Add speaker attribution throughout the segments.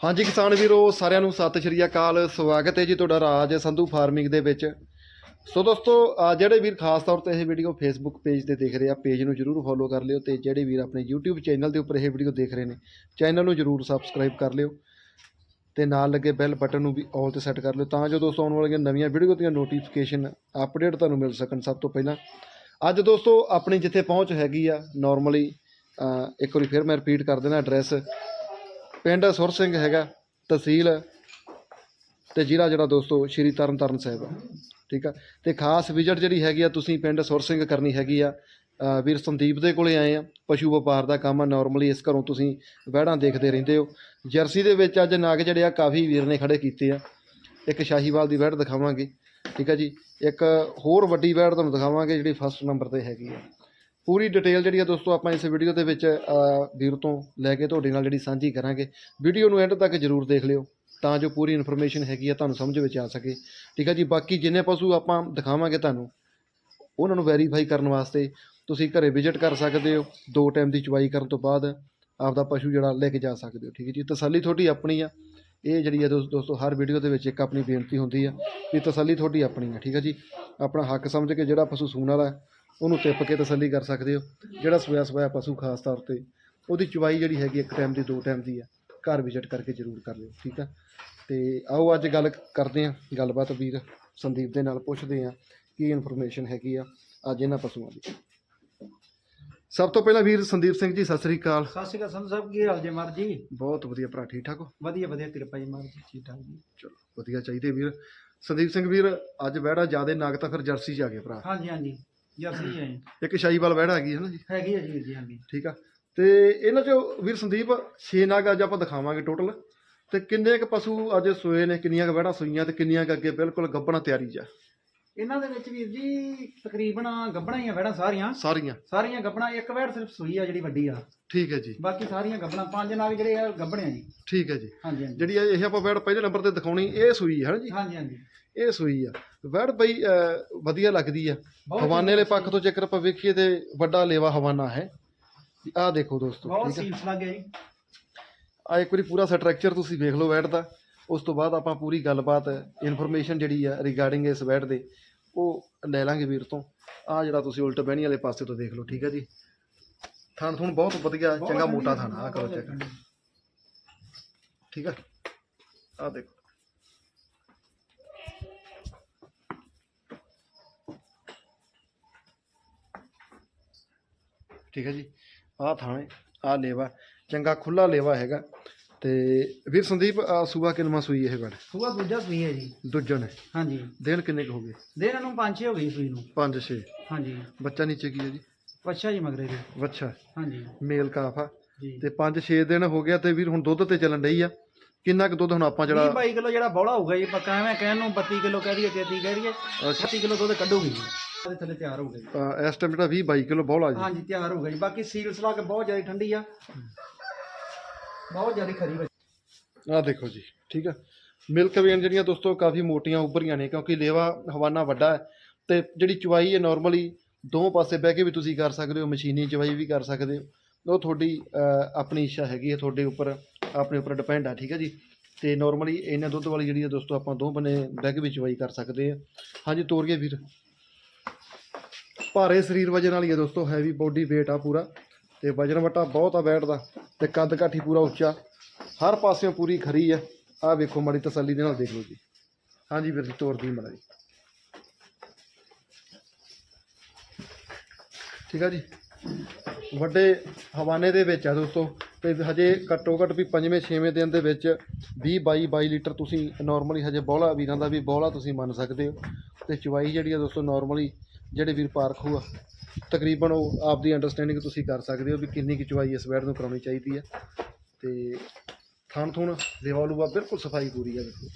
Speaker 1: ਹਾਂਜੀ ਕਿਸਾਨ ਵੀਰੋ, ਸਾਰਿਆਂ ਨੂੰ ਸਤਿ ਸ਼੍ਰੀ ਅਕਾਲ। ਸਵਾਗਤ ਹੈ ਜੀ ਤੁਹਾਡਾ ਰਾਜ ਸੰਧੂ ਫਾਰਮਿੰਗ ਦੇ ਵਿੱਚ। ਸੋ ਦੋਸਤੋ ਜਿਹੜੇ ਵੀਰ ਖਾਸ ਤੌਰ ਤੇ ਇਹ ਵੀਡੀਓ ਫੇਸਬੁੱਕ ਪੇਜ ਤੇ ਦੇਖ ਰਹੇ ਆ ਪੇਜ ਨੂੰ ਜਰੂਰ ਫੋਲੋ ਕਰ ਲਿਓ ਤੇ ਜਿਹੜੇ ਵੀਰ ਆਪਣੇ YouTube ਚੈਨਲ ਦੇ ਉੱਪਰ ਇਹ ਵੀਡੀਓ ਦੇਖ ਰਹੇ ਨੇ ਚੈਨਲ ਨੂੰ ਜਰੂਰ ਸਬਸਕ੍ਰਾਈਬ ਕਰ ਲਿਓ ਤੇ ਨਾਲ ਲੱਗੇ ਬੈਲ ਬਟਨ ਨੂੰ ਵੀ ਆਲ ਤੇ ਸੈੱਟ ਕਰ ਲਿਓ ਤਾਂ ਜੋ ਦੋਸਤੋ ਆਉਣ ਵਾਲੀਆਂ ਨਵੀਆਂ ਵੀਡੀਓ ਦੀਆਂ ਨੋਟੀਫਿਕੇਸ਼ਨ ਅਪਡੇਟ ਤੁਹਾਨੂੰ ਮਿਲ ਸਕਣ ਸਭ ਤੋਂ ਪਹਿਲਾਂ। ਅੱਜ ਦੋਸਤੋ, ਆਪਣੀ ਜਿੱਥੇ ਪਹੁੰਚ ਹੈਗੀ ਆ ਨਾਰਮਲੀ ਇੱਕ ਵਾਰੀ ਫਿਰ ਮੈਂ ਰਿਪੀਟ ਕਰ ਦੇਣਾ ਐਡਰੈਸ ਪਿੰਡ ਸੁਰ ਸਿੰਘ ਹੈਗਾ, ਤਹਿਸੀਲ ਤੇ ਜ਼ਿਲ੍ਹਾ ਜਿਹੜਾ ਦੋਸਤੋ, ਸ਼੍ਰੀ ਤਰਨਤਾਰਨ ਸਾਹਿਬ ਆ ਠੀਕ ਆ ਤੇ ਖਾਸ ਵਿਜ਼ਿਟ ਜਿਹੜੀ ਹੈਗੀ ਆ, ਤੁਸੀਂ ਪਿੰਡ ਸੁਰ ਸਿੰਘ ਕਰਨੀ ਹੈਗੀ ਆ। ਵੀਰ ਸੰਦੀਪ ਦੇ ਕੋਲੇ ਆਏ ਆ। ਪਸ਼ੂ ਵਪਾਰ ਦਾ ਕੰਮ ਆ ਨਾਰਮਲੀ ਇਸ ਘਰੋਂ ਤੁਸੀਂ ਵਹਿੜਾਂ ਦੇਖਦੇ ਰਹਿੰਦੇ ਹੋ। ਜਰਸੀ ਦੇ ਵਿੱਚ ਅੱਜ ਨਾਗ ਜਿਹੜੇ ਆ, ਕਾਫੀ ਵੀਰ ਨੇ ਖੜੇ ਕੀਤੇ ਆ। ਇੱਕ ਸ਼ਾਹੀਵਾਲ ਦੀ ਵਹਿੜ ਦਿਖਾਵਾਂਗੇ। ਠੀਕ ਆ ਜੀ? ਇੱਕ ਹੋਰ ਵੱਡੀ ਵਹਿੜ ਤੁਹਾਨੂੰ ਦਿਖਾਵਾਂਗੇ, ਜਿਹੜੀ ਫਸਟ ਨੰਬਰ ਤੇ ਹੈਗੀ ਆ। ਪੂਰੀ ਡਿਟੇਲ ਜਿਹੜੀ ਆ ਦੋਸਤੋ ਆਪਾਂ ਇਸ ਵੀਡੀਓ ਦੇ ਵਿੱਚ ਵੀਰ ਤੋਂ ਲੈ ਕੇ ਤੁਹਾਡੇ ਨਾਲ ਜਿਹੜੀ ਸਾਂਝੀ ਕਰਾਂਗੇ। ਵੀਡੀਓ ਨੂੰ ਐਂਡ ਤੱਕ ਜਰੂਰ ਦੇਖ ਲਿਓ ਤਾਂ ਜੋ ਪੂਰੀ ਇਨਫੋਰਮੇਸ਼ਨ ਹੈਗੀ ਆ ਤੁਹਾਨੂੰ ਸਮਝ ਵਿੱਚ ਆ ਸਕੇ। ਠੀਕ ਹੈ ਜੀ, ਬਾਕੀ ਜਿੰਨੇ ਪਸ਼ੂ ਆਪਾਂ ਦਿਖਾਵਾਂਗੇ ਤੁਹਾਨੂੰ, ਉਹਨਾਂ ਨੂੰ ਵੈਰੀਫਾਈ ਕਰਨ ਵਾਸਤੇ ਤੁਸੀਂ ਘਰੇ ਵਿਜ਼ਿਟ ਕਰ ਸਕਦੇ ਹੋ। ਦੋ ਟਾਈਮ ਦੀ ਚੁਵਾਈ ਕਰਨ ਤੋਂ ਬਾਅਦ ਆਪਦਾ ਪਸ਼ੂ ਜਿਹੜਾ ਲੈ ਕੇ ਜਾ ਸਕਦੇ ਹੋ। ਠੀਕ ਹੈ ਜੀ, ਤਸੱਲੀ ਤੁਹਾਡੀ ਆਪਣੀ ਆ। ਇਹ ਜਿਹੜੀ ਆ ਦੋਸ- ਦੋਸਤੋ, ਹਰ ਵੀਡੀਓ ਦੇ ਵਿੱਚ ਇੱਕ ਆਪਣੀ ਬੇਨਤੀ ਹੁੰਦੀ ਆ ਵੀ ਤਸੱਲੀ ਤੁਹਾਡੀ ਆਪਣੀ ਆ। ਠੀਕ ਹੈ ਜੀ, ਆਪਣਾ ਹੱਕ ਸਮਝ ਕੇ ਜਿਹੜਾ ਪਸ਼ੂ ਸੂਣ ਵਾਲਾ ਉਹਨੂੰ ਟਿੱਪ ਕੇ ਤਸੱਲੀ ਕਰ ਸਕਦੇ ਹੋ। ਜਿਹੜਾ ਸੋਇਆ ਸੋਇਆ ਪਸ਼ੂ ਖਾਸ ਤੌਰ ਤੇ ਉਹਦੀ ਚੁਵਾਈ ਜਿਹੜੀ ਹੈਗੀ ਇੱਕ ਟਾਈਮ ਦੀ ਦੋ ਟਾਈਮ ਦੀ ਆ ਘਰ ਵਿਜ਼ਿਟ ਕਰਕੇ ਜ਼ਰੂਰ ਕਰ ਲਿਓ ਠੀਕ ਆ? ਤੇ ਆਓ ਅੱਜ ਗੱਲ ਕਰਦੇ ਆ ਗੱਲਬਾਤ ਵੀਰ ਸੰਦੀਪ ਦੇ ਨਾਲ ਪੁੱਛਦੇ ਆ ਕੀ ਇਨਫੋਰਮੇਸ਼ਨ ਹੈਗੀ ਆ ਅੱਜ ਇਹਨਾਂ ਪਸ਼ੂਆਂ ਦੀ। ਸਭ ਤੋਂ ਪਹਿਲਾਂ ਵੀਰ ਸੰਦੀਪ ਸਿੰਘ ਜੀ ਸਤਿ ਸ੍ਰੀ ਅਕਾਲ।
Speaker 2: ਸਤਿ ਸ਼੍ਰੀ ਅਕਾਲ ਸੰਧੂ ਸਾਹਿਬ ਕੀ ਹਾਲ ਜੇ ਮਰ ਜੀ?
Speaker 1: ਬਹੁਤ ਵਧੀਆ ਭਰਾ ਠੀਕ ਠਾਕ ਹੋ?
Speaker 2: ਵਧੀਆ ਵਧੀਆ ਕਿਰਪਾ ਜੀ ਮਰ ਜੀ ਠੀਕ ਠਾਕ ਜੀ।
Speaker 1: ਚਲੋ ਵਧੀਆ ਚਾਹੀਦੇ ਵੀਰ। ਸੰਦੀਪ ਸਿੰਘ ਵੀਰ ਅੱਜ ਵਹਿੜਾ ਜਿਆਦੇ ਨਗ ਤਾਂ ਫਿਰ ਜਰਸੀ ਚ ਆ ਗਏ ਭਰਾ।
Speaker 2: ਹਾਂਜੀ ਹਾਂਜੀ। ਜਰਸੀ ਹੈ। ਜੀ।
Speaker 1: ਇੱਕ ਸ਼ਾਹੀਵਾਲ ਹੈਗੀ ਹੈ ਨਾ ਜੀ।
Speaker 2: ਹੈਗੀ ਹੈ ਜੀ ਵੀਰ ਜੀ ਹਾਂਜੀ।
Speaker 1: ਠੀਕ ਆ। ਤੇ ਇਹਨਾਂ ਚੋਂ ਵੀਰ ਸੰਦੀਪ 6 ਨਗ ਅੱਜ ਆਪਾਂ ਦਿਖਾਵਾਂਗੇ ਟੋਟਲ ਤੇ ਕਿੰਨੇ ਕੁ ਪਸ਼ੂ ਅੱਜ ਸੋਏ ਨੇ ਕਿੰਨੀਆਂ ਕੁ ਵਹਿੜਾ ਸੋਈਆਂ ਤੇ ਕਿੰਨੀਆਂ ਕੁ ਅੱਗੇ ਬਿਲਕੁਲ ਗੱਬਣਾ ਤਿਆਰੀ ਜਾ
Speaker 2: ਇਹਨਾਂ ਦੇ ਵਿੱਚ ਵੀਰ ਜੀ ਤਕਰੀਬਨ ਗੱਬਣਾ ਹੀ ਆ ਵੈੜਾਂ ਸਾਰੀਆਂ।
Speaker 1: ਸਾਰੀਆਂ।
Speaker 2: ਸਾਰੀਆਂ ਗੱਬਣਾ ਇੱਕ ਵੈੜ ਸਿਰਫ ਸੂਈ ਆ ਜਿਹੜੀ ਵੱਡੀ ਆ।
Speaker 1: ਠੀਕ ਹੈ ਜੀ।
Speaker 2: ਬਾਕੀ ਸਾਰੀਆਂ ਗੱਬਣਾ ਪੰਜ ਨਾਗ ਜਿਹੜੇ ਆ ਗੱਬਣੇ ਆ ਜੀ।
Speaker 1: ਠੀਕ ਹੈ ਜੀ।
Speaker 2: ਹਾਂਜੀ ਹਾਂਜੀ।
Speaker 1: ਜਿਹੜੀ ਇਹ ਆਪਾਂ ਵਹਿੜ ਪਹਿਲੇ ਨੰਬਰ ਤੇ ਦਿਖਾਉਣੀ ਇਹ ਸੂਈ ਹੈ ਨਾ ਜੀ?
Speaker 2: ਹਾਂਜੀ ਹਾਂਜੀ।
Speaker 1: ਇਹ ਸੂਈ ਆ। ਵਹਿੜ ਬਈ ਵਧੀਆ ਲੱਗਦੀ ਆ। ਹਵਾਨੇ ਵਾਲੇ ਪੱਖ ਤੋਂ ਜੇਕਰ ਆਪਾਂ ਵੇਖੀਏ ਤੇ ਵੱਡਾ ਲੇਵਾ ਹਵਾਨਾ ਹੈ। ਆਹ ਦੇਖੋ ਦੋਸਤੋ
Speaker 2: ਬਹੁਤ ਸੀਲਸ ਲੱਗ ਗਿਆ ਜੀ।
Speaker 1: ਆ ਇੱਕ ਵਾਰੀ ਪੂਰਾ ਸਟਰਕਚਰ ਤੁਸੀਂ ਵੇਖ ਲਓ ਵੈਟ ਦਾ। ਉਸ ਤੋਂ ਬਾਅਦ ਆਪਾਂ ਪੂਰੀ ਗੱਲਬਾਤ ਇਨਫੋਰਮੇਸ਼ਨ ਜਿਹੜੀ ਆ ਰਿਗਾਰਡਿੰਗ ਇਸ ਵੈਟ ਦੇ ਉਹ ਲੈ ਲਾਂਗੇ ਵੀਰ ਤੋਂ। ਆ ਜਿਹੜਾ ਤੁਸੀਂ ਉਲਟ ਬਹਿਣੀ ਵਾਲੇ ਪਾਸੇ ਤੋਂ ਦੇਖ ਲਓ ਠੀਕ ਹੈ ਜੀ। ਥਣ ਥੁਣ ਬਹੁਤ ਵਧੀਆ ਚੰਗਾ ਮੋਟਾ ਥਣ ਆ ਕਰੋ ਚੈੱਕ। ਠੀਕ ਹੈ ਆ ਦੇਖੋ। ਠੀਕ ਹੈ ਜੀ। ਆਹ ਥਾਣੇ ਆਹ ਲੇਵਾ ਚੰਗਾ ਖੁੱਲਾ ਲੇਵਾ ਹੈਗਾ। ਤੇ ਵੀਰ ਸੰਦੀਪ ਆ ਸੂਬਾ ਕਿਨਮਾ ਸੂਈ ਇਹ ਬੜ
Speaker 2: ਸੂਆ ਦੂਜਾ ਸੂਈ ਹੈ ਜੀ।
Speaker 1: ਦੂਜਾ ਨੇ?
Speaker 2: ਹਾਂਜੀ।
Speaker 1: ਦਿਨ ਕਿੰਨੇ ਕੁ ਹੋ ਗਏ?
Speaker 2: ਦੇ ਇਹਨਾਂ ਨੂੰ ਪੰਜ ਛੇ ਹੋ ਗਈ ਸੂਈ ਨੂੰ।
Speaker 1: 5 6
Speaker 2: ਹਾਂਜੀ।
Speaker 1: ਬੱਚਾ ਨੀਚੇ ਕੀ ਹੈ ਜੀ?
Speaker 2: ਅੱਛਾ ਜੀ ਮਗਰੇ ਜੀ।
Speaker 1: ਵੱਛਾ
Speaker 2: ਹਾਂਜੀ।
Speaker 1: ਮੇਲ ਕਾਫ ਆ। ਤੇ 5 6 ਦਿਨ ਹੋ ਗਿਆ ਤੇ ਵੀਰ ਹੁਣ ਦੁੱਧ ਤੇ ਚੱਲਣ ਡਈ ਆ। ਕਿੰਨਾ ਕੁ ਦੁੱਧ ਹੁਣ ਆਪਾਂ
Speaker 2: ਜਿਹੜਾ
Speaker 1: ਜਿਹੜਾ
Speaker 2: 22 ਕਿਲੋ ਜਿਹੜਾ ਬੌਲਾ ਹੋਊਗਾ ਜੀ ਪੱਕਾ ਐਵੇਂ ਕਹਿਣ ਨੂੰ 32 ਕਿਲੋ ਕਹਿ ਦਈਏ 33 ਕਹਿ ਦਈਏ। 32 ਕਿਲੋ ਦੁੱਧ ਕੱਢੂਗੀ ਜੀ ਉਹਦੇ ਥੱਲੇ ਤਿਆਰ ਹੋ ਗਈ
Speaker 1: ਅਹ ਇਸ ਟਾਈਮ ਜਿਹੜਾ 20 22 ਕਿਲੋ ਬੌਲਾ ਜੀ।
Speaker 2: ਹਾਂਜੀ ਤਿਆਰ ਹੋ ਗਈ ਬਾਕੀ ਸੀਲਸ ਲਾ ਕੇ ਬਹੁਤ ਜ਼ਿਆਦਾ ਠੰਡੀ ਆ। ਬਹੁਤ ਜ਼ਿਆਦਾ ਖਰੀ ਬੱਚੀ
Speaker 1: ਆਹ ਦੇਖੋ ਜੀ ਠੀਕ ਆ। ਮਿਲਕ ਵੇਨ ਜਿਹੜੀਆਂ ਦੋਸਤੋ ਕਾਫੀ ਮੋਟੀਆਂ ਉੱਭਰੀਆਂ ਨੇ ਕਿਉਂਕਿ ਲੇਵਾ ਹਵਾਨਾ ਵੱਡਾ ਹੈ ਤੇ ਜਿਹੜੀ ਚਵਾਈ ਹੈ ਨਾਰਮਲੀ ਦੋ ਪਾਸੇ ਬਹਿ ਕੇ ਵੀ ਤੁਸੀਂ ਕਰ ਸਕਦੇ ਹੋ ਮਸ਼ੀਨੀ ਚਵਾਈ ਵੀ ਕਰ ਸਕਦੇ ਹੋ। ਉਹ ਤੁਹਾਡੀ ਅਹ, ਆਪਣੀ ਇੱਛਾ ਹੈਗੀ ਹੈ ਤੁਹਾਡੇ ਉੱਪਰ ਆਪਣੇ ਉੱਪਰ ਡਿਪੈਂਡ ਆ ਠੀਕ ਹੈ ਜੀ। ਤੇ ਨਾਰਮਲੀ ਇਹਨਾਂ ਦੁੱਧ ਵਾਲੀ ਜਿਹੜੀ ਹੈ ਦੋਸਤੋ ਆਪਾਂ ਦੋ ਬਨੇ ਬਹਿ ਕੇ ਵੀ ਚਵਾਈ ਕਰ ਸਕਦੇ ਆ। ਹਾਂਜੀ ਤੋਰੀਏ ਵੀਰ। ਭਾਰੇ ਸਰੀਰ ਵਜਨ ਵਾਲੀ ਹੈ ਦੋਸਤੋ ਹੈਵੀ ਬੋਡੀ weight ਆ ਪੂਰਾ। ਤੇ ਵਜਨ ਵਟਾ ਬਹੁਤ ਆ ਬੈਠਦਾ ਤੇ ਕੱਦ ਕਾਠੀ ਪੂਰਾ ਉੱਚਾ। ਹਰ ਪਾਸਿਓਂ ਪੂਰੀ ਖਰੀ ਆ। ਆ ਵੇਖੋ ਮਾੜੀ ਤਸੱਲੀ ਦੇ ਨਾਲ ਦੇਖ ਲਓ ਜੀ। ਹਾਂਜੀ ਵੀਰ ਜੀ, ਤੋਰ ਦੀ ਜੀ ਠੀਕ ਆ ਜੀ। ਵੱਡੇ ਹਵਾਨੇ ਦੇ ਵਿੱਚ ਆ ਦੋਸਤੋ, ਤੇ ਹਜੇ ਘੱਟੋ ਘੱਟ ਵੀ ਪੰਜਵੇਂ, ਛੇਵੇਂ ਦਿਨ ਦੇ ਵਿੱਚ 20 22 22 ਲੀਟਰ ਤੁਸੀਂ ਨਾਰਮਲੀ ਹਜੇ ਬੋਲਾ, ਵੀਰਾਂ ਦਾ ਵੀ ਬੋਲਾ ਤੁਸੀਂ ਮੰਨ ਸਕਦੇ ਹੋ। ਤੇ ਚਵਾਈ ਜਿਹੜੀ ਆ ਦੋਸਤੋ ਨਾਰਮਲੀ ਜਿਹੜੇ ਵੀਰ ਪਾਰਖੂ ਆ ਤਕਰੀਬਨ ਉਹ ਆਪਦੀ ਅੰਡਰਸਟੈਂਡਿੰਗ ਤੁਸੀਂ ਕਰ ਸਕਦੇ ਹੋ ਵੀ ਕਿੰਨੀ ਕੁ ਚਵਾਈ ਇਸ ਬੈਡ ਨੂੰ ਕਰਾਉਣੀ ਚਾਹੀਦੀ ਆ ਤੇ ਥਣ ਥੁਣ ਲੇਵਾ ਲੂਆ ਬਿਲਕੁਲ ਸਫ਼ਾਈ ਪੂਰੀ ਆ ਦੇਖੋ।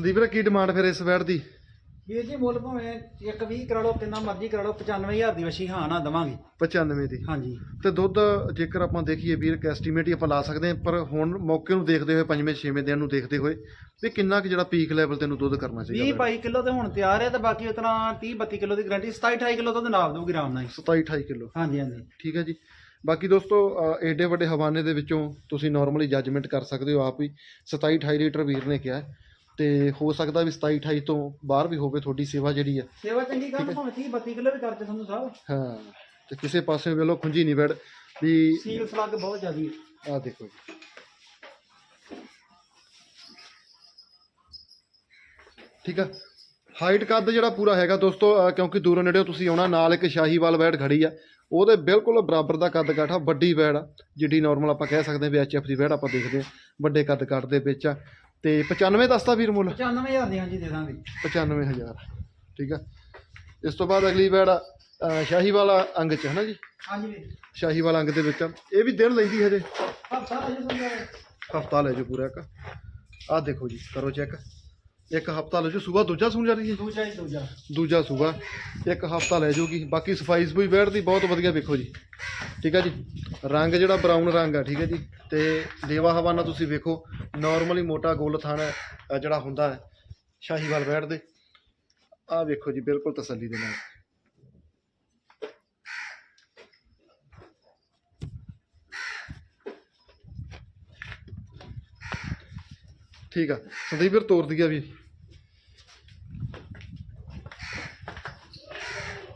Speaker 1: ਸੰਦੀਪ ਵੀਰੇ ਕੀ ਡਿਮਾਂਡ ਫਿਰ ਇਸ ਵੈੜ ਦੀ?
Speaker 2: ਵੀਰ ਜੀ ਮੁੱਲ ਭਾਵੇਂ ਇੱਕ 20 ਕਰਾ ਲਓ ਕਿੰਨਾ ਮਰਜ਼ੀ ਕਰਾ ਲਓ 95000 ਦੀ ਵਸ਼ੀ ਹਾਂ ਨਾ ਦਵਾਂਗੇ।
Speaker 1: 95 ਦੀ।
Speaker 2: ਹਾਂਜੀ।
Speaker 1: ਤੇ ਦੁੱਧ ਜੇਕਰ ਆਪਾਂ ਦੇਖੀਏ ਵੀਰ ਐਸਟੀਮੇਟ ਹੀ ਆਪਾਂ ਲਾ ਸਕਦੇ ਹਾਂ ਪਰ ਹੁਣ ਮੌਕੇ ਨੂੰ ਦੇਖਦੇ ਹੋਏ ਪੰਜਵੇਂ ਛੇਵੇਂ ਦਿਨ ਨੂੰ ਦੇਖਦੇ ਹੋਏ ਵੀ ਕਿੰਨਾ ਕੁ ਜਿਹੜਾ ਪੀਕ ਲੈਵਲ ਤੈਨੂੰ ਦੁੱਧ ਕਰਨਾ
Speaker 2: 20
Speaker 1: ਚਾਹੀਦਾ
Speaker 2: 22 ਕਿਲੋ ਤੇ ਹੁਣ ਤਿਆਰ ਹੈ ਤੇ ਬਾਕੀ ਉਤਨਾ 30 32 ਕਿਲੋ ਦੀ ਗਾਰੰਟੀ 27 28 ਕਿਲੋ ਦੁੱਧ ਨਾਪ ਦਊਗੀ ਆਰਾਮ ਨਾਲ ਹੀ।
Speaker 1: 27 28 ਕਿਲੋ।
Speaker 2: ਹਾਂਜੀ ਹਾਂਜੀ।
Speaker 1: ਠੀਕ ਹੈ ਜੀ। ਬਾਕੀ ਦੋਸਤੋ ਏਡੇ ਵੱਡੇ ਹਵਾਨੇ ਦੇ ਵਿੱਚੋਂ ਤੁਸੀਂ ਨਾਰਮਲੀ ਜੱਜਮੈਂਟ ਕਰ ਸਕਦੇ ਹੋ ਆਪ ਹੀ। 27 28 ਲੀਟਰ ਵੀਰ ਨੇ ਕਿਹਾ। ਤੇ ਹੋ ਸਕਦਾ ਵੀ 27 28 ਤੋਂ ਬਾਹਰ ਵੀ ਹੋਵੇ ਤੁਹਾਡੀ ਸੇਵਾ ਜਿਹੜੀ ਹੈ
Speaker 2: ਸੇਵਾ ਚੰਗੀ ਕਰ ਭਾਵੇਂ 30 32 ਕਿਲੋ ਵੀ ਕਰਦੇ ਸੰਧੂ ਸਾਹਿਬ।
Speaker 1: ਹਾਂ ਤੇ ਕਿਸੇ ਪਾਸੇ ਵੇਲੋ ਖੁੰਝੀ ਨਹੀਂ ਵੜ ਵੀ
Speaker 2: ਸੀਲ ਸਲੱਗ ਬਹੁਤ ਜ਼ਿਆਦੀ
Speaker 1: ਆ ਦੇਖੋ ਜੀ। ਠੀਕ ਆ। ਹਾਈਟ ਕੱਦ ਜਿਹੜਾ ਪੂਰਾ ਹੈਗਾ ਦੋਸਤੋ ਕਿਉਂਕਿ ਦੂਰੋਂ ਨੇੜਿਓਂ ਤੁਸੀਂ ਆਉਣਾ ਨਾਲ ਇੱਕ ਸ਼ਾਹੀਵਾਲ ਬੈੜ ਖੜੀ ਆ। ਉਹਦੇ ਬਿਲਕੁਲ ਬਰਾਬਰ ਦਾ ਕੱਦ ਕਾਠਾ ਵੱਡੀ ਬੈੜ ਆ ਜਿੱਡੀ ਨਾਰਮਲ ਆਪਾਂ ਕਹਿ ਸਕਦੇ ਹਾਂ ਵੀ ਐਚਐਫ ਦੀ ਬੈੜ ਆਪਾਂ ਦੇਖਦੇ ਹਾਂ ਵੱਡੇ ਕੱਦ ਕਾਠ ਦੇ ਵਿੱਚ ਆ। ਤੇ 95 ਦੱਸਦਾ ਵੀਰ ਮੁੱਲ?
Speaker 2: 95000 ਦੀ ਹਾਂਜੀ ਦੇ ਦਾਂਗੇ।
Speaker 1: 95000 ਠੀਕ ਆ। ਇਸ ਤੋਂ ਬਾਅਦ ਅਗਲੀ ਬੈੜ ਆ ਅਹ ਸ਼ਾਹੀਵਾਲ ਅੰਗ ਚ ਹੈ ਨਾ ਜੀ?
Speaker 2: ਹਾਂਜੀ ਵੀਰ।
Speaker 1: ਸ਼ਾਹੀਵਾਲ ਅੰਗ ਦੇ ਵਿੱਚ ਆ। ਇਹ ਵੀ ਦਿਨ ਲੈਂਦੀ ਹਜੇ?
Speaker 2: ਹਫਤਾ
Speaker 1: ਲੈ ਜਾਓ ਪੂਰਾ ਇੱਕ। ਆਹ ਦੇਖੋ ਜੀ ਕਰੋ ਚੈੱਕ। ਇੱਕ ਹਫਤਾ ਲੈ ਜਾਓ ਸਵੇਰ ਦੂਜਾ ਸੂਣ ਜਾ ਰਹੀ ਹੈ?
Speaker 2: ਦੂਜਾ ਹੀ ਦੂਜਾ।
Speaker 1: ਦੂਜਾ ਸੂਗਾ ਇੱਕ ਹਫਤਾ ਲੈ ਜਾਊਗੀ ਬਾਕੀ ਸਫ਼ਾਈ ਸਫੂਈ ਬੈਠਦੀ ਬਹੁਤ ਵਧੀਆ ਵੇਖੋ ਜੀ। ਠੀਕ ਹੈ ਜੀ? ਰੰਗ ਜਿਹੜਾ ਬਰਾਊਨ ਰੰਗ ਆ ਠੀਕ ਹੈ ਜੀ? ਤੇ ਦੇਵਾ ਹਵਾਨਾ ਤੁਸੀਂ ਵੇਖੋ ਨਾਰਮਲੀ ਮੋਟਾ ਗੋਲ ਥਾਣਾ ਜਿਹੜਾ ਹੁੰਦਾ ਹੈ, ਸ਼ਾਹੀਵਾਲ ਬੈਠਦੇ ਆਹ ਵੇਖੋ ਜੀ, ਬਿਲਕੁਲ ਤਸੱਲੀ ਦੇ ਨਾਲ। ਠੀਕ ਆ, ਸੰਦੀਪ ਵੀਰ ਤੋਰ ਦਿਆ ਵੀ।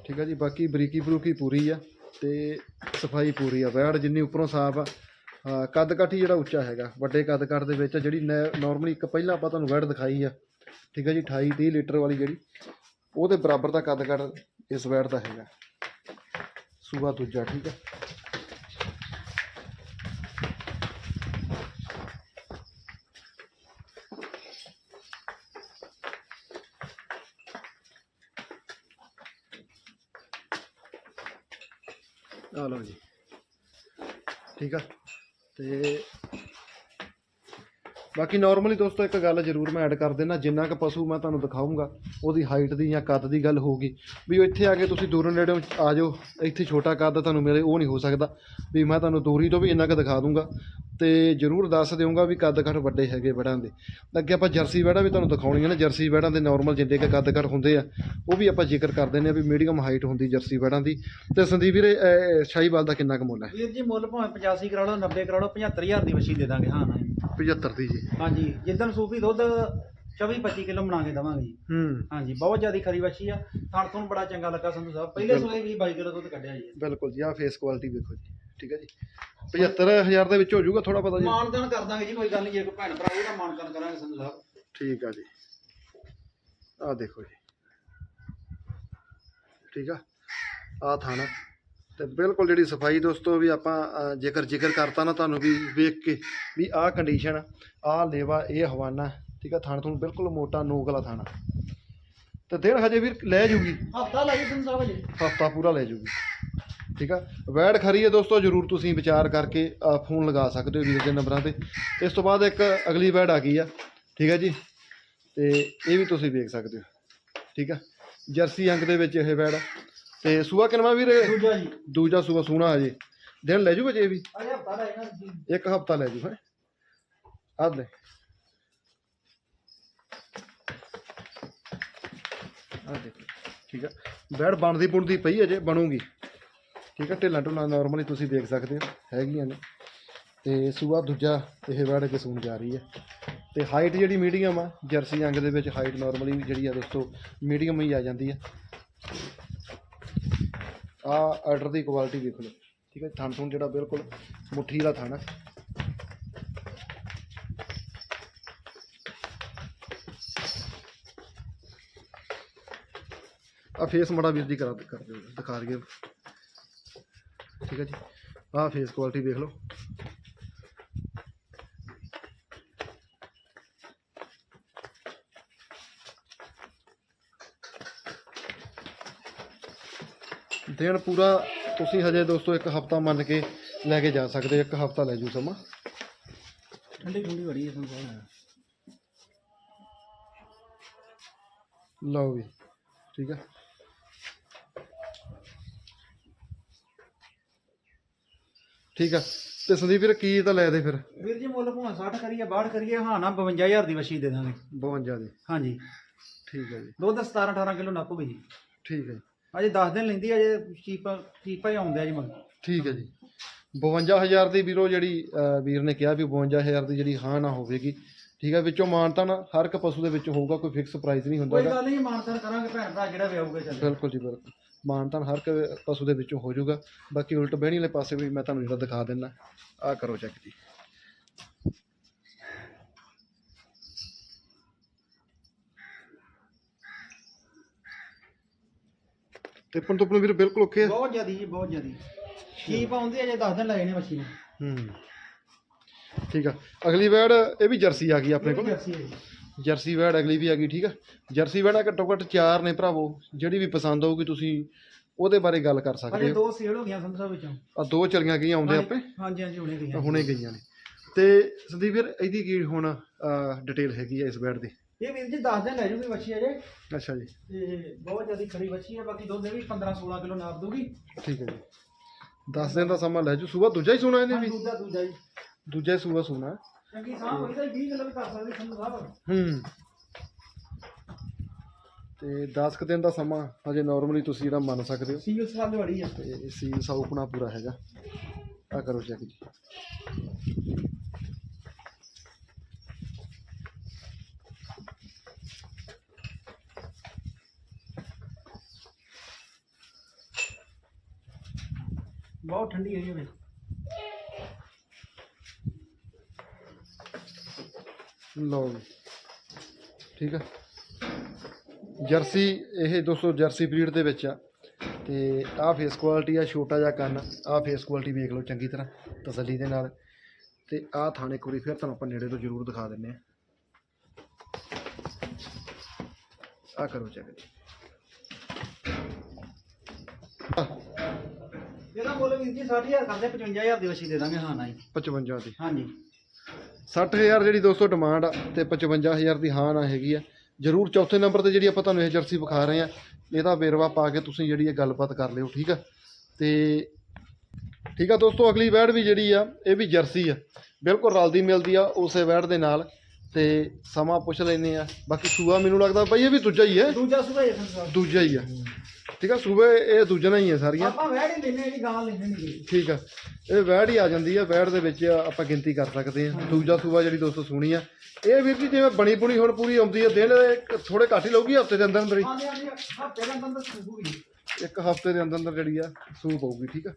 Speaker 1: ਠੀਕ ਆ ਜੀ, ਬਾਕੀ ਬਰੀਕੀ ਬਰੂਕੀ ਪੂਰੀ ਆ ਤੇ ਸਫ਼ਾਈ ਪੂਰੀ ਆ ਵੈੜ ਜਿੰਨੀ ਉੱਪਰੋਂ ਸਾਫ਼ ਆ। ਹਾਂ, ਕੱਦ ਕਾਠੀ ਜਿਹੜਾ ਉੱਚਾ ਹੈਗਾ ਵੱਡੇ ਕੱਦ ਕੱਟ ਦੇ ਵਿੱਚ ਜਿਹੜੀ ਨਾਰਮਲੀ ਇੱਕ ਪਹਿਲਾਂ ਆਪਾਂ ਤੁਹਾਨੂੰ ਵੈੜ ਦਿਖਾਈ ਆ ਠੀਕ ਆ ਜੀ 28 30 ਲੀਟਰ ਵਾਲੀ ਜਿਹੜੀ ਉਹਦੇ ਬਰਾਬਰ ਦਾ ਕੱਦ ਕੱਟ ਇਸ ਵੈੜ ਦਾ ਹੈਗਾ। ਸੂਆ ਦੂਜਾ ਠੀਕ ਆ। ਆ ਲਓ ਜੀ। ਠੀਕ ਆ। ਤੇ ਬਾਕੀ ਨਾਰਮਲੀ ਦੋਸਤੋ ਇੱਕ ਗੱਲ ਜ਼ਰੂਰ ਮੈਂ ਐਡ ਕਰ ਦੇਣਾ ਜਿੰਨਾ ਕੁ ਪਸ਼ੂ ਮੈਂ ਤੁਹਾਨੂੰ ਦਿਖਾਊਂਗਾ, ਉਹਦੀ ਹਾਈਟ ਦੀ ਜਾਂ ਕੱਦ ਦੀ ਗੱਲ ਹੋਊਗੀ। ਵੀ ਉਹ ਇੱਥੇ ਆ ਕੇ ਤੁਸੀਂ ਦੂਰੋਂ ਨੇੜਿਓਂ ਆ ਜਾਓ, ਇੱਥੇ ਛੋਟਾ ਕੱਦ ਤੁਹਾਨੂੰ ਮਿਲੇ, ਉਹ ਨਹੀਂ ਹੋ ਸਕਦਾ। ਵੀ ਮੈਂ ਤੁਹਾਨੂੰ ਦੂਰੀ ਤੋਂ ਵੀ ਇੰਨਾ ਕੁ ਦਿਖਾ ਦੂੰਗਾ। ਤੇ ਜ਼ਰੂਰ ਦੱਸ ਦਿਆਂਗਾ ਵੀ ਕੱਦ ਕੱਦ ਵੱਡੇ ਹੈਗੇ ਵੜਾਂ ਦੇ। ਅੱਗੇ ਆਪਾਂ ਜਰਸੀ ਵੜਾ ਵੀ ਤੁਹਾਨੂੰ ਦਿਖਾਉਣੀਆਂ ਨੇ। ਜਰਸੀ ਵੜਾਂ ਦੇ ਨਾਰਮਲ ਜਿੰਨੇ ਕੁ ਕੱਦ ਕੱਦ ਹੁੰਦੇ ਆ ਉਹ ਵੀ ਆਪਾਂ ਜ਼ਿਕਰ ਕਰ ਦਿੰਦੇ ਆ ਵੀ ਮੀਡੀਅਮ ਹਾਈਟ ਹੁੰਦੀ ਜਰਸੀ ਵੜਾਂ ਦੀ। ਤੇ ਸੰਦੀਪ ਵੀਰੇ ਸ਼ਾਹੀਵਾਲ ਦਾ ਕਿੰਨਾ ਕੁ ਮੁੱਲ ਹੈ?
Speaker 2: ਵੀਰ ਜੀ ਮੁੱਲ ਭਾਵੇਂ 85 ਕਰਾ ਲਓ 90 ਕਰਾ ਲਓ 75000 ਦੀ ਵਸ਼ੀ ਦੇ ਦਾਂਗੇ। ਹਾਂ ਜੀ।
Speaker 1: 75 ਦੀ ਜੀ।
Speaker 2: ਹਾਂਜੀ ਜਿੱਦਣ ਸੂਫੀ ਦੁੱਧ 24 25 ਕਿਲੋ ਬਣਾ ਕੇ ਦਵਾਂਗੇ ਜੀ।
Speaker 1: ਹੂੰ।
Speaker 2: ਹਾਂਜੀ ਬਹੁਤ ਜ਼ਿਆਦਾ ਖਰੀ ਵਸ਼ੀ ਆ। ਥਣ ਤੋਂ ਬੜਾ ਚੰਗਾ ਲੱਗਾ ਸੰਧੂ ਸਾਹਿਬ। ਪਹਿਲੇ ਸੂਏ 20 22 ਕਿਲੋ ਦੁੱਧ ਕੱਢਿਆ ਜੀ।
Speaker 1: ਬਿਲਕੁਲ ਜੀ ਆ ਫੇਸ ਕੁਆਲਿਟੀ ਵੇਖੋ ਜੀ। ਠੀਕ ਹੈ ਜੀ। 75000 ਦੇ ਵਿੱਚ ਹੋ ਜਾਊਗਾ ਥੋੜਾ ਪਤਾ ਜੀ।
Speaker 2: ਮਾਨਦਾਨ ਕਰ ਦਾਂਗੇ ਜੀ ਕੋਈ ਗੱਲ ਨਹੀਂ ਜੇ ਕੋਈ ਭੈਣ ਭਰਾ ਉਹਦਾ ਮਾਨਦਾਨ ਕਰਾਂਗੇ ਸੰਧੂ ਸਾਹਿਬ।
Speaker 1: ਠੀਕ ਆ ਜੀ। ਆ ਦੇਖੋ ਜੀ। ਠੀਕ ਆ। ਆ ਥਾਣਾ ਤੇ ਬਿਲਕੁਲ ਜਿਹੜੀ ਸਫ਼ਾਈ ਦੋਸਤੋ ਵੀ ਆਪਾਂ ਜੇਕਰ ਜ਼ਿਕਰ ਕਰਤਾ ਨਾ ਤੁਹਾਨੂੰ ਵੀ ਵੇਖ ਕੇ ਵੀ ਆਹ ਕੰਡੀਸ਼ਨ ਆਹ ਲੇਵਾ ਇਹ ਹਵਾਨਾ ਠੀਕ ਆ ਥਾਣ ਤੁਹਾਨੂੰ ਬਿਲਕੁਲ ਮੋਟਾ ਨੋਕ ਵਾਲਾ ਥਾਣਾ ਤੇ ਦਿਨ ਹਜੇ ਵੀ ਲੈ ਜੂਗੀ।
Speaker 2: ਹਫਤਾ ਲੱਗੀ ਸੰਧੂ ਸਾਹਿਬ ਜੀ
Speaker 1: ਹਫਤਾ ਪੂਰਾ ਲੈ ਜੂਗੀ। ਠੀਕ ਆ? ਵੈੜ ਖਰੀ ਹੈ ਦੋਸਤੋ ਜਰੂਰ ਤੁਸੀਂ ਵਿਚਾਰ ਕਰਕੇ ਫੋਨ ਲਗਾ ਸਕਦੇ ਹੋ ਵੀਰ ਦੇ ਨੰਬਰਾਂ ਤੇ। ਇਸ ਤੋਂ ਬਾਅਦ ਇੱਕ ਅਗਲੀ ਵੈੜ ਆ ਗਈ ਆ ਠੀਕ ਹੈ ਜੀ? ਤੇ ਇਹ ਵੀ ਤੁਸੀਂ ਵੇਖ ਸਕਦੇ ਹੋ ਠੀਕ ਆ? ਜਰਸੀ ਅੰਕ ਦੇ ਵਿੱਚ ਇਹ ਵੈੜ ਆ। ਤੇ ਸੂਆ ਕਿਨਵਾ ਵੀਰ?
Speaker 2: ਦੂਜਾ ਜੀ।
Speaker 1: ਦੂਜਾ ਸੂਆ ਸੂਣਾ ਹਜੇ। ਦਿਨ ਲੈ ਜੂਗਾ ਜੇ ਵੀ? ਇੱਕ ਹਫਤਾ ਲੈ ਜੂ ਹੈ? ਆ ਲੈ। ਆ ਦੇਖ ਠੀਕ ਆ? ਬੈੜ ਬਣਦੀ ਬੁਣਦੀ ਪਈ ਅਜੇ ਬਣੂਗੀ। ਠੀਕ ਹੈ ਢਿੱਲਾਂ ਢੁੱਲਾਂ ਨਾਰਮਲੀ ਤੁਸੀਂ ਦੇਖ ਸਕਦੇ ਹੋ, ਹੈਗੀਆਂ ਨੇ। ਤੇ ਸੂਆ ਦੂਜਾ ਇਹ ਬੈੜ ਕੇ ਸੂਣ ਜਾ ਰਹੀ ਹੈ। ਤੇ ਹਾਈਟ ਜਿਹੜੀ ਮੀਡੀਅਮ ਆ, ਜਰਸੀ ਅੰਗ ਦੇ ਵਿੱਚ ਹਾਈਟ ਨਾਰਮਲੀ ਜਿਹੜੀ ਆ ਦੋਸਤੋ ਮੀਡੀਅਮ ਹੀ ਆ ਜਾਂਦੀ ਆ। ਆ ਆਰਡਰ ਦੀ ਕੁਆਲਿਟੀ ਦੇਖ ਲਓ, ਠੀਕ ਹੈ ਥਣ ਥੁਣ ਜਿਹੜਾ ਬਿਲਕੁਲ ਮੁੱਠੀ ਦਾ ਥਣ ਆ। ਫੇਸ ਮੜਾ ਵੀਰ ਜੀ ਕਰਾ ਕਰ ਦਿਓ, ਦਿਖਾ ਦਈਏ। ਠੀਕ ਹੈ ਜੀ। ਆਹ ਫੇਸ ਕੁਆਲਿਟੀ ਦੇਖ ਲਓ। ਦਿਨ ਪੂਰਾ ਤੁਸੀਂ ਹਜੇ ਦੋਸਤੋ ਇੱਕ ਹਫਤਾ ਮੰਨ ਕੇ ਲੈ ਕੇ ਜਾ ਸਕਦੇ ਹੋ। ਇੱਕ ਹਫਤਾ ਲੈ ਜੂ ਸਮਾਂ।
Speaker 2: ਠੰਡੀ ਠੰਡੀ ਹੈ ਸੰਧੂ ਸਾਹਿਬ
Speaker 1: ਲਓ ਵੀ ਠੀਕ ਆ ਠੀਕ ਆ। ਤੇ ਸੰਦੀਪ ਵੀਰ ਕੀ ਤਾਂ ਲੈ ਦੇ ਫਿਰ?
Speaker 2: ਵੀਰ ਜੀ ਮੁੱਲ ਭਾਵੇਂ 60 ਕਰੀਏ 62 ਕਰੀਏ ਹਾਂ ਨਾ 52000 ਦੀ ਵਛੀ ਦੇ ਦਾਂਗੇ।
Speaker 1: 52 ਦੀ।
Speaker 2: ਹਾਂਜੀ।
Speaker 1: ਠੀਕ ਹੈ ਜੀ।
Speaker 2: ਦੁੱਧ 17 18 ਕਿਲੋ ਨੱਪੂਗੀ ਜੀ।
Speaker 1: ਠੀਕ ਹੈ
Speaker 2: ਅਜੇ 10 ਦਿਨ ਲੈਂਦੀ ਅਜੇ ਚੀਪਾ ਚੀਪਾ ਹੀ ਆਉਂਦਾ ਜੀ ਮਗਰ
Speaker 1: ਠੀਕ ਹੈ ਜੀ। 52000 ਦੀ ਵੀਰੋ ਜਿਹੜੀ ਵੀਰ ਨੇ ਕਿਹਾ ਵੀ 52000 ਦੀ ਜਿਹੜੀ ਹਾਂ ਨਾ ਹੋਵੇਗੀ। ਠੀਕ ਹੈ ਵਿੱਚੋਂ ਮਾਨਤਾ ਨਾ ਹਰ ਇੱਕ ਪਸ਼ੂ ਦੇ ਵਿੱਚ ਹੋਊਗਾ ਕੋਈ ਫਿਕਸ ਪ੍ਰਾਈਸ ਨਹੀਂ ਹੁੰਦਾ
Speaker 2: ਕੋਈ। ਗੱਲ ਨਹੀਂ ਮਾਨਸਰ ਕਰਾਂਗੇ ਭੈਣ ਭਰਾ ਜਿਹੜਾ ਵੀ ਆਊਗਾ ਚੱਲ।
Speaker 1: ਬਿਲਕੁਲ ਜੀ ਬਿਲਕੁਲ। ਮਾਨਤਾਨ ਹਰ ਇੱਕ ਪਸ਼ੂ ਦੇ ਵਿੱਚੋਂ ਹੋ ਜਾਊਗਾ ਬਾਕੀ ਉਲਟ ਬਹਿਣੀ ਵਾਲੇ ਪਾਸੇ ਵੀ ਮੈਂ ਤੁਹਾਨੂੰ ਜਿਹੜਾ ਦਿਖਾ ਦਿੰਦਾ। ਆਹ ਕਰੋ ਚੈੱਕ ਜੀ। ਤੇ ਤੋਂ ਵੀਰ ਬਿਲਕੁਲ ਓਕੇ ਆ।
Speaker 2: ਬਹੁਤ ਜ਼ਿਆਦੀ ਜੀ ਬਹੁਤ ਜ਼ਿਆਦੀ। ਚੀਪ ਆਉਂਦੀ ਅਜੇ 10 ਦਿਨ ਲਾਏ ਨੇ ਨੇ।
Speaker 1: ਹੂੰ। ਠੀਕ ਆ। ਅਗਲੀ ਵੈੜ ਇਹ ਵੀ ਜਰਸੀ ਆ ਗਈ ਆਪਣੇ ਕੋਲ।
Speaker 2: ਜਰਸੀ ਹੈ ਜੀ।
Speaker 1: ਜਰਸੀ ਵੈੜ ਅਗਲੀ ਵੀ ਆ ਗਈ ਠੀਕ ਆ? ਜਰਸੀ ਵੈੜਾਂ ਘੱਟੋ ਘੱਟ ਚਾਰ ਨੇ ਭਰਾਵੋ ਜਿਹੜੀ ਵੀ ਪਸੰਦ ਆਊਗੀ ਤੁਸੀਂ ਉਹਦੇ ਬਾਰੇ ਗੱਲ ਕਰ ਸਕਦੇ
Speaker 2: ਅਜੇ
Speaker 1: ਹੋ।
Speaker 2: ਦੋ ਸੇਲ ਹੋ ਗਈਆਂ ਸੰਧਾ ਵਿੱਚੋਂ।
Speaker 1: ਆ ਦੋ ਚਲੀਆਂ ਗਈਆਂ ਆਉਂਦੇ ਆਪੇ?
Speaker 2: ਹਾਂਜੀ ਹਾਂਜੀ ਹੁਣੇ ਗਈਆਂ।
Speaker 1: ਹੁਣੇ ਗਈਆਂ ਨੇ। ਤੇ ਸੰਦੀਪ ਵੀਰ ਇਹਦੀ ਕੀ ਹੁਣ ਡਿਟੇਲ ਹੈਗੀ ਹੈ ਇਸ ਬੈਡ ਦੀ?
Speaker 2: ਇਹ ਵੀਰ ਜੀ 10 ਦਿਨ ਲੈ ਜੂਗੀ ਵਛੀ ਅਜੇ।
Speaker 1: ਅੱਛਾ ਜੀ।
Speaker 2: ਤੇ ਬਹੁਤ ਜ਼ਿਆਦੀ ਖੜੀ ਵਛੀ ਹੈ ਬਾਕੀ ਦੁੱਧ ਵੀ 15 16 ਕਿਲੋ ਨਾਪ ਦੂਗੀ
Speaker 1: ਠੀਕ ਹੈ ਜੀ। 10 ਦਿਨ ਦਾ ਸਮਾਂ ਲੈ ਜੂ। ਸੂਆ ਦੂਜਾ ਹੀ ਸੋਣਾ ਇਹਨੇ ਵੀ?
Speaker 2: ਦੂਜਾ ਦੂਜਾ ਜੀ।
Speaker 1: ਦੂਜਾ ਸੂਆ ਸੋਣਾ
Speaker 2: ਚੰਗੀ ਸਾਹ ਹੋਈ ਤਾਂ 20 ਕਿਲੋ ਵੀ ਕਰ ਸਕਦੇ ਸੰਧੂ ਸਾਹਿਬ।
Speaker 1: ਹੂੰ। ਤੇ 10 ਕੁ ਦਿਨ ਦਾ ਸਮਾਂ ਹਜੇ ਨਾਰਮਲੀ ਤੁਸੀਂ ਜਿਹੜਾ ਮੰਨ ਸਕਦੇ ਹੋ।
Speaker 2: ਸੀਲ ਸਵਾਲ ਵੜੀ ਆ।
Speaker 1: ਤੇ ਸੀਲ ਸਾਊਪਣਾ ਪੂਰਾ ਹੈਗਾ। ਆ ਕਰੋ ਚੈੱਕ ਜੀ।
Speaker 2: ਬਹੁਤ ਠੰਡੀ ਹੋਈ ਹੋਵੇ।
Speaker 1: ਲਓ ਜੀ। ਠੀਕ ਆ। ਜਰਸੀ ਇਹ ਦੋਸਤੋ ਜਰਸੀ ਬਰੀਡ ਦੇ ਵਿੱਚ ਆ। ਤੇ ਆਹ ਫੇਸ ਕੁਆਲਿਟੀ ਆ ਛੋਟਾ ਜਿਹਾ ਕੰਨ। ਆਹ ਫੇਸ ਕੁਆਲਿਟੀ ਵੇਖ ਲਓ ਚੰਗੀ ਤਰ੍ਹਾਂ ਤਸੱਲੀ ਦੇ ਨਾਲ। ਤੇ ਆਹ ਥਾਣੇ ਕੁਰੀ ਫਿਰ ਤੁਹਾਨੂੰ ਆਪਾਂ ਨੇੜੇ ਤੋਂ ਜ਼ਰੂਰ ਦਿਖਾ ਦਿੰਨੇ ਆ। ਆ ਕਰੋ ਚੈੱਕ
Speaker 2: ਇਹਦਾ ਮੁੱਲ ਵੀਰ ਜੀ 60000 ਕਰਦੇ 55000 ਦੀ ਵਛੀ ਦੇ ਦਾਂਗੇ ਹਾਂ ਨਾ ਜੀ
Speaker 1: 55 ਦੀ।
Speaker 2: ਹਾਂਜੀ।
Speaker 1: 60000 ਜਿਹੜੀ ਦੋਸਤੋ ਡਿਮਾਂਡ ਆ ਤੇ 55000 ਦੀ ਹਾਂ ਨਾ ਹੈਗੀ ਆ। ਜਰੂਰ ਚੌਥੇ ਨੰਬਰ ਤੇ ਜਿਹੜੀ ਆਪਾਂ ਤੁਹਾਨੂੰ ਇਹ ਜਰਸੀ ਵਿਖਾ ਰਹੇ ਆ ਇਹਦਾ ਵੇਰਵਾ ਪਾ ਕੇ ਤੁਸੀਂ ਜਿਹੜੀ ਇਹ ਗੱਲਬਾਤ ਕਰ ਲਿਓ ਠੀਕ ਆ? ਤੇ ਠੀਕ ਆ ਦੋਸਤੋ ਅਗਲੀ ਵੈੜ ਵੀ ਜਿਹੜੀ ਆ ਇਹ ਵੀ ਜਰਸੀ ਆ। ਬਿਲਕੁਲ ਰਲਦੀ ਮਿਲਦੀ ਆ ਉਸੇ ਵੈੜ ਦੇ ਨਾਲ ਤੇ ਸਮਾਂ ਪੁੱਛ ਲੈਨੇ ਆ। ਬਾਕੀ ਸੂਆ ਮੈਨੂੰ ਲੱਗਦਾ ਬਈ ਇਹ ਵੀ ਦੂਜਾ ਹੀ ਹੈ।
Speaker 2: ਦੂਜਾ ਇਹ ਸੰਧੂ ਸਾਹਿਬ
Speaker 1: ਦੂਜਾ ਹੀ ਆ। ਠੀਕ ਆ ਸੂਬੇ ਇਹ ਦੂਜਾ ਹੀ ਆ ਸਾਰੀਆਂ।
Speaker 2: ਆਪਾਂ ਵੈੜ ਹੀ ਲੈਨੇ ਜੀ ਗਾਂ ਲੈਣੇ ਨਹੀਂ
Speaker 1: ਠੀਕ ਆ ਇਹ ਵੈੜ ਹੀ ਆ ਜਾਂਦੀ ਆ ਵੈੜ ਦੇ ਵਿੱਚ ਆਪਾਂ ਗਿਣਤੀ ਕਰ ਸਕਦੇ ਆ। ਦੂਜਾ ਸੂਆ ਜਿਹੜੀ ਦੋਸਤੋ ਸੁਣੀ ਆ। ਇਹ ਵੀਰ ਜੀ ਜਿਵੇਂ ਬਣੀ ਬੁਣੀ ਹੁਣ ਪੂਰੀ ਆਉਂਦੀ ਆ ਦਿਨ ਥੋੜੇ ਘੱਟ ਹੀ ਲਊਗੀ ਹਫ਼ਤੇ ਦੇ ਅੰਦਰ ਅੰਦਰ ਹੀ?
Speaker 2: ਹਾਂਜੀ ਹਾਂਜੀ ਹਫ਼ਤੇ ਦਾ ਬੰਦਾ ਸੂਬੂਗੀ
Speaker 1: ਇੱਕ ਹਫ਼ਤੇ ਦੇ ਅੰਦਰ ਅੰਦਰ ਜਿਹੜੀ ਆ ਸੂ ਪਊਗੀ ਠੀਕ ਆ।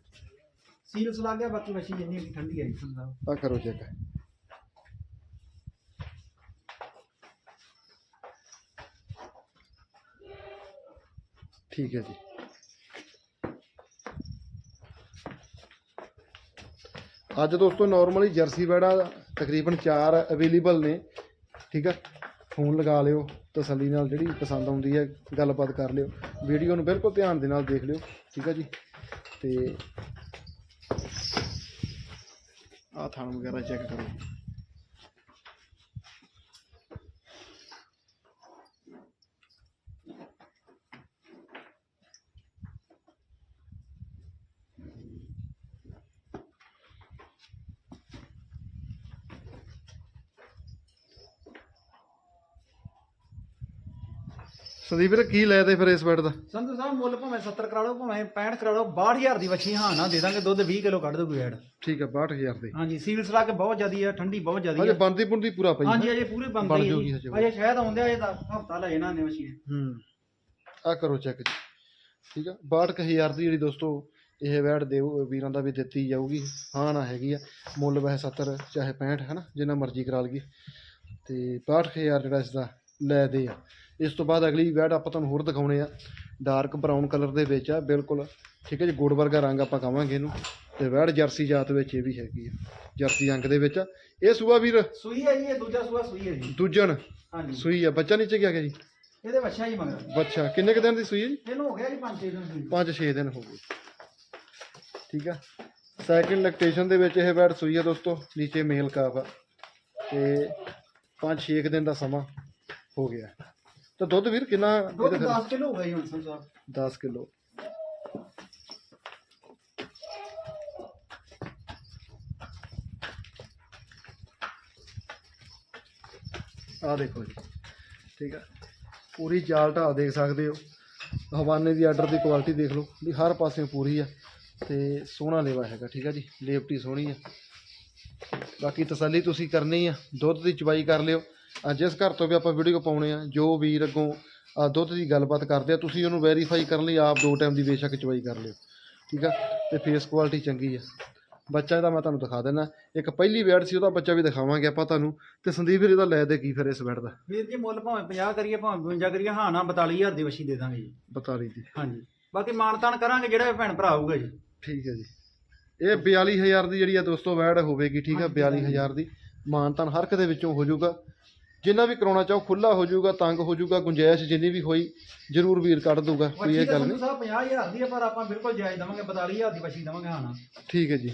Speaker 2: ਸੀਲ ਸਲਾ ਗਿਆ ਬਾਕੀ ਵਛੀ ਜਿੰਨੀ ਵੀ ਠੰਡੀ ਸੰਧੂ ਸਾਹਿਬ
Speaker 1: ਆ ਕਰੋ ਚੈੱਕ ਠੀਕ ਹੈ ਜੀ। ਅੱਜ ਦੋਸਤੋ ਨਾਰਮਲੀ ਜਰਸੀ ਵੈੜਾ ਤਕਰੀਬਨ 4 ਅਵੇਲੇਬਲ ਨੇ, ਠੀਕ ਆ? ਫੋਨ ਲਗਾ ਲਿਓ, ਤਸੱਲੀ ਨਾਲ ਜਿਹੜੀ ਪਸੰਦ ਆਉਂਦੀ ਹੈ, ਗੱਲਬਾਤ ਕਰ ਲਿਓ। ਵੀਡੀਓ ਨੂੰ ਬਿਲਕੁਲ ਧਿਆਨ ਦੇ ਨਾਲ ਦੇਖ ਲਿਓ, ਠੀਕ ਆ ਜੀ? ਤੇ ਆ ਥਾਣ ਵਗੈਰਾ ਚੈੱਕ ਕਰੋ। ਸੰਦੀਪ ਵੀਰ ਕੀ ਲੈ ਦੇ ਫਿਰ ਇਸ ਬੈਡ ਦਾ?
Speaker 2: ਸੰਧੂ ਸਾਹਿਬ ਮੁੱਲ ਭਾਵੇਂ 70 ਕਰਾ ਲਓ ਭਾਵੇਂ 65 ਕਰਾ ਲਓ 62000 ਦੀ ਵਛੀ ਹਾਂ ਨਾ ਦੇ ਦਾਂਗੇ ਦੁੱਧ 20 ਕਿਲੋ ਕੱਢ ਦੂਗੀ ਐਡ
Speaker 1: ਠੀਕ ਹੈ 62000 ਦੀ।
Speaker 2: ਹਾਂਜੀ ਸੀਲ ਸਲਾ ਕੇ ਬਹੁਤ ਜ਼ਿਆਦੀ ਹੈ ਠੰਡੀ ਬਹੁਤ ਜ਼ਿਆਦੀ ਹੈ
Speaker 1: ਬੰਦੀ ਪੁੰਦੀ ਪੂਰਾ ਪਈ
Speaker 2: ਹਾਂਜੀ ਅਜੇ ਪੂਰੇ ਬੰਦੇ ਹੀ। ਅਜੇ ਸ਼ਾਇਦ ਆਉਂਦੇ ਅਜੇ ਤਾਂ ਹਫਤਾ ਲੈ ਜਾਣਾ ਨੇ ਵਛੀ
Speaker 1: ਹੂੰ। ਆ ਕਰੋ ਚੈੱਕ ਜੀ। ਠੀਕ ਆ 62000 ਦੀ ਜਿਹੜੀ ਦੋਸਤੋ ਇਹ ਵੈੜ ਦੇਵ ਵੀਰਾਂ ਦਾ ਵੀ ਦਿੱਤੀ ਜਾਊਗੀ। ਹਾਂ ਨਾ ਹੈਗੀ ਆ। ਮੁੱਲ ਵੈਸੇ 70 ਚਾਹੇ 65 ਹੈ ਨਾ ਜਿੰਨਾ ਮਰਜ਼ੀ ਕਰਾ ਲਈਏ। ਤੇ 62000 ਜਿਹੜਾ ਇਸ ਦਾ ਲੈ ਦੇ ਆ। ਇਸ ਤੋਂ ਬਾਅਦ ਅਗਲੀ ਵੈੜ ਆਪਾਂ ਤੁਹਾਨੂੰ ਹੋਰ ਦਿਖਾਉਣੇ ਆ। ਡਾਰਕ ਬਰਾਊਨ ਕਲਰ ਦੇ ਵਿੱਚ ਆ ਬਿਲਕੁਲ। ਠੀਕ ਹੈ ਜੀ ਗੁੜ ਵਰਗਾ ਰੰਗ ਆਪਾਂ ਕਵਾਂਗੇ ਇਹਨੂੰ। ਤੇ ਵੈੜ ਜਰਸੀ ਜਾਤ ਵਿੱਚ ਇਹ ਵੀ ਹੈਗੀ ਆ ਜਰਸੀ ਅੰਗ ਦੇ ਵਿੱਚ ਆ। ਇਹ ਸੂਆ ਵੀਰ?
Speaker 2: ਸੂਈ ਹੈ ਜੀ ਇਹ ਦੂਜਾ ਸੂਆ ਸੂਈ ਹੈ ਜੀ।
Speaker 1: ਦੂਜਣ?
Speaker 2: ਹਾਂਜੀ।
Speaker 1: ਸੂਈ ਆ ਬੱਚਾ ਨੀਚੇ ਗਿਆ ਗਿਆ ਜੀ?
Speaker 2: ਇਹਦੇ ਵੱਛਾ ਹੀ ਮਗਰ।
Speaker 1: ਬੱਚਾ ਕਿੰਨੇ ਕੁ ਦਿਨ ਦੀ ਸੂਈ ਹੈ ਜੀ?
Speaker 2: ਇਹਨੂੰ ਹੋ ਗਿਆ ਜੀ 5-6 ਦਿਨ ਸੂਈ
Speaker 1: 5-6 ਦਿਨ ਹੋ ਗਏ। ਠੀਕ ਆ। ਸੈਕਿੰਡ ਲੈਕਟੇਸ਼ਨ ਦੇ ਵਿੱਚ ਇਹ ਬੈਡ ਸੂਈ ਆ ਦੋਸਤੋ ਨੀਚੇ ਮੇਲ ਕਾਫ ਆ। ਤੇ 5-6 ਦਿਨ ਦਾ ਸਮਾਂ। ਹੋ ਗਿਆ। ਤਾਂ ਦੁੱਧ ਵੀਰ ਕਿੰਨਾ
Speaker 2: ਦੁੱਧ 10 ਕਿਲੋ ਹੋ ਗਿਆ ਜੀ ਹੁਣ ਸਾਹਿਬ
Speaker 1: 10 ਕਿਲੋ। ਆ ਦੇਖੋ ਜੀ ਠੀਕ ਆ। ਪੂਰੀ ਚਾਲ ਢਾਲ ਦੇਖ ਸਕਦੇ ਹੋ। ਹਵਾਨੇ ਦੀ ਆਰਡਰ ਦੀ ਕੁਆਲਿਟੀ ਦੇਖ ਲਓ ਵੀ ਹਰ ਪਾਸਿਓਂ ਪੂਰੀ ਆ ਤੇ ਸੋਹਣਾ ਲੇਵਾ ਹੈਗਾ ਠੀਕ ਆ ਜੀ। ਲੇਵਟੀ ਸੋਹਣੀ ਆ। ਬਾਕੀ ਤਸੱਲੀ ਤੁਸੀਂ ਕਰਨੀ ਆ ਦੁੱਧ ਦੀ ਚਵਾਈ ਕਰ ਲਿਓ। ਜਿਸ ਘਰ ਤੋਂ ਵੀ ਆਪਾਂ ਵੀਡੀਓ ਪਾਉਣੇ ਆ ਜੋ ਵੀਰ ਅੱਗੋਂ ਦੁੱਧ ਦੀ ਗੱਲਬਾਤ ਕਰਦੇ ਆ ਤੁਸੀਂ ਉਹਨੂੰ ਵੈਰੀਫਾਈ ਕਰਨ ਲਈ ਆਪ ਦੋ ਟਾਈਮ ਦੀ ਬੇਸ਼ੱਕ ਚਵਾਈ ਕਰ ਲਿਓ ਠੀਕ ਆ? ਤੇ ਫੇਸ ਕੁਆਲਿਟੀ ਚੰਗੀ ਆ। ਬੱਚਾ ਇਹਦਾ ਮੈਂ ਤੁਹਾਨੂੰ ਦਿਖਾ ਦੇਣਾ ਇੱਕ ਪਹਿਲੀ ਵੈੜ ਸੀ ਉਹਦਾ ਬੱਚਾ ਵੀ ਦਿਖਾਵਾਂਗੇ ਆਪਾਂ ਤੁਹਾਨੂੰ। ਤੇ ਸੰਦੀਪ ਵੀਰ ਇਹਦਾ ਲੈ ਦੇ ਕੀ ਫਿਰ ਇਸ ਵੈੜ ਦਾ?
Speaker 2: ਵੀਰ ਜੀ ਮੁੱਲ ਭਾਵੇਂ 50 ਕਰੀਏ ਭਾਵੇਂ 52 ਕਰੀਏ ਹਾਂ ਨਾ 42000 ਦੀ ਵਸ਼ੀ ਦੇ ਦਾਂਗੇ ਜੀ।
Speaker 1: 42 ਦੀ।
Speaker 2: ਹਾਂਜੀ। ਬਾਕੀ ਮਾਨਤਾਨ ਕਰਾਂਗੇ ਜਿਹੜਾ ਭੈਣ ਭਰਾ ਆਊਗਾ ਜੀ।
Speaker 1: ਠੀਕ ਹੈ ਜੀ। ਇਹ 42000 ਦੀ ਜਿਹੜੀ ਆ ਦੋਸਤੋ ਵੈੜ ਹੋਵੇਗੀ ਠੀਕ ਆ? 42000 ਦੀ। ਮਾਨਤਾਨ ਹਰ ਇੱਕ ਦੇ ਵਿੱਚੋਂ ਹੋ ਜਾਊਗਾ। ਜਿੰਨਾ ਵੀ ਕਰਾਉਣਾ ਚਾਹੋ ਖੁੱਲਾ ਹੋ ਜਾਊਗਾ ਤੰਗ ਹੋ ਜਾਊਗਾ ਗੁੰਜਾਇਸ਼ ਜਿੰਨੀ ਵੀ ਹੋਈ ਜ਼ਰੂਰ ਵੀਰ ਕੱਢ ਦਊਗਾ ਕੋਈ ਇਹ ਗੱਲ ਨਹੀਂ।
Speaker 2: ਸਾਹਿਬ 50000 ਦੀ ਹੈ ਪਰ ਆਪਾਂ ਬਿਲਕੁਲ ਜਾਇਜ਼ ਦਵਾਂਗੇ 42000 ਦੀ ਵਸ਼ੀ ਦਵਾਂਗੇ ਹਾਂ
Speaker 1: ਠੀਕ ਹੈ ਜੀ।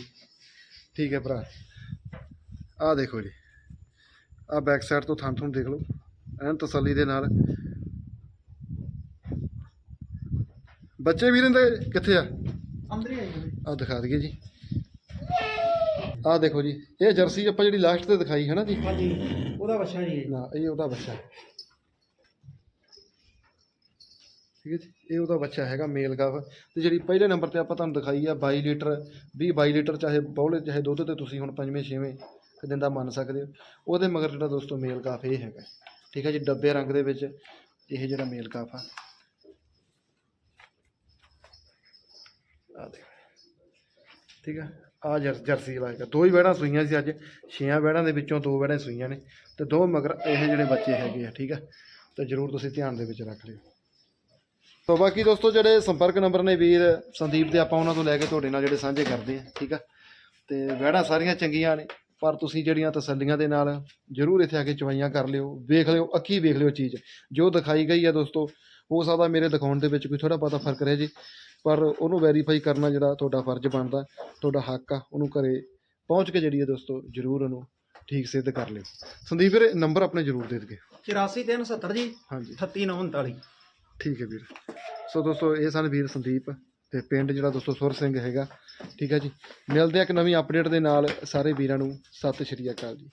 Speaker 1: ਠੀਕ ਹੈ ਭਰਾ। ਆਹ ਦੇਖੋ ਜੀ। ਆਹ ਬੈਕ ਸਾਈਡ ਤੋਂ ਥਾਂ ਤੁਹਾਨੂੰ ਦੇਖ ਲਓ। ਐਨ ਤਸੱਲੀ ਦੇ ਨਾਲ। ਬੱਚੇ ਵੀਰਾਂ ਦੇ ਕਿੱਥੇ ਆ?
Speaker 2: ਅੰਦਰ ਹੀ ਜੀ।
Speaker 1: ਆਹ ਦਿਖਾ ਦਈਏ ਜੀ। ਆਹ ਦੇਖੋ ਜੀ ਇਹ ਜਰਸੀ ਆਪਾਂ ਜਿਹੜੀ ਲਾਸਟ ਤੇ ਦਿਖਾਈ ਹੈ ਨਾ ਜੀ?
Speaker 2: ਹਾਂਜੀ ਉਹਦਾ ਵਸ਼ਾ ਜੀ ਇਹ।
Speaker 1: ਨਾ ਇਹ ਉਹਦਾ ਬੱਚਾ। ਹੈ। ਠੀਕ ਹੈ ਜੀ ਇਹ ਉਹਦਾ ਬੱਚਾ ਹੈਗਾ ਮੇਲ ਗਾਵ। ਤੇ ਜਿਹੜੀ ਪਹਿਲੇ ਨੰਬਰ ਤੇ ਆਪਾਂ ਤੁਹਾਨੂੰ ਦਿਖਾਈ ਆ 22 ਲੀਟਰ 20 22 ਲੀਟਰ ਚਾਹੇ ਬੌਲੇ ਚਾਹੇ ਦੁੱਧ ਤੇ ਤੁਸੀਂ ਹੁਣ ਪੰਜਵੇਂ ਛੇਵੇਂ ਕੁ ਦਿਨ ਦਾ ਮੰਨ ਸਕਦੇ ਹੋ। ਉਹਦੇ ਮਗਰ ਜਿਹੜਾ ਦੋਸਤੋ ਮੇਲ ਕਾਫ ਇਹ ਹੈਗਾ। ਠੀਕ ਹੈ ਜੀ ਡੱਬੇ ਰੰਗ ਦੇ ਵਿੱਚ ਇਹ ਜਿਹੜਾ ਮੇਲ ਕਾਫ ਆ। ਆ ਦੇਖ। ਠੀਕ ਆ ਆ ਜਰ, ਜਰਸੀ ਲਾਏਗਾ ਦੋ ਹੀ ਵੈੜਾਂ ਸੂਈਆਂ ਸੀ ਅੱਜ। ਛੇਆਂ ਵੈੜਾਂ ਦੇ ਵਿੱਚੋਂ ਦੋ ਵੈੜਾਂ ਸੂਈਆਂ ਨੇ। ਤੇ ਦੋ ਮਗਰ ਇਹ ਜਿਹੜੇ ਬੱਚੇ ਹੈਗੇ ਆ, ਠੀਕ ਆ? ਤੇ ਜਰੂਰ ਤੁਸੀਂ ਧਿਆਨ ਦੇ ਵਿੱਚ ਰੱਖ ਲਿਓ। ਤੋ ਬਾਕੀ ਦੋਸਤੋ, ਜਿਹੜੇ ਸੰਪਰਕ ਨੰਬਰ ਨੇ ਵੀਰ ਸੰਦੀਪ ਦੇ, ਆਪਾਂ ਉਹਨਾਂ ਤੋਂ ਲੈ ਕੇ ਤੁਹਾਡੇ ਨਾਲ ਜਿਹੜੇ ਸਾਂਝੇ ਕਰਦੇ ਆ, ਠੀਕ ਆ? ਤੇ ਵੈੜਾਂ ਸਾਰੀਆਂ ਚੰਗੀਆਂ ਨੇ, ਪਰ ਤੁਸੀਂ ਜਿਹੜੀਆਂ ਤਸੱਲੀਆਂ ਦੇ ਨਾਲ ਜਰੂਰ ਇੱਥੇ ਆ ਕੇ ਚਵਾਈਆਂ ਕਰ ਲਿਓ, ਵੇਖ ਲਿਓ, ਅੱਖੀ ਵੇਖ ਲਿਓ ਚੀਜ਼। ਜੋ ਦਿਖਾਈ ਗਈ ਹੈ ਦੋਸਤੋ, ਹੋ ਸਕਦਾ ਮੇਰੇ ਦਿਖਾਉਣ ਦੇ ਵਿੱਚ ਕੋਈ ਥੋੜਾ ਬਹੁਤਾ ਫ਼ਰਕ ਰਹਿ ਜੇ। ਪਰ ਉਹਨੂੰ ਵੈਰੀਫਾਈ ਕਰਨਾ ਜਿਹੜਾ ਤੁਹਾਡਾ ਫਰਜ਼ ਬਣਦਾ ਤੁਹਾਡਾ ਹੱਕ ਆ ਉਹਨੂੰ ਘਰੇ ਪਹੁੰਚ ਕੇ ਜਿਹੜੀ ਹੈ ਦੋਸਤੋ ਜਰੂਰ ਉਹਨੂੰ ਠੀਕ ਸਿੱਧ ਕਰ ਲਿਓ। ਸੰਦੀਪ ਵੀਰੇ ਨੰਬਰ ਆਪਣੇ ਜਰੂਰ ਦੇ ਦਿਓ।
Speaker 2: 84370 ਜੀ
Speaker 1: ਹਾਂਜੀ।
Speaker 2: 3939
Speaker 1: ਠੀਕ ਹੈ ਵੀਰ। ਸੋ ਦੋਸਤੋ ਇਹ ਸਨ ਵੀਰ ਸੰਦੀਪ ਤੇ ਪਿੰਡ ਜਿਹੜਾ ਦੋਸਤੋ ਸੁਰ ਸਿੰਘ ਹੈਗਾ। ਠੀਕ ਹੈ ਜੀ। ਮਿਲਦੇ ਆ ਇੱਕ ਨਵੀਂ ਅਪਡੇਟ ਦੇ ਨਾਲ ਸਾਰੇ ਵੀਰਾਂ ਨੂੰ। ਸਤਿ ਸ਼੍ਰੀ ਅਕਾਲ ਜੀ।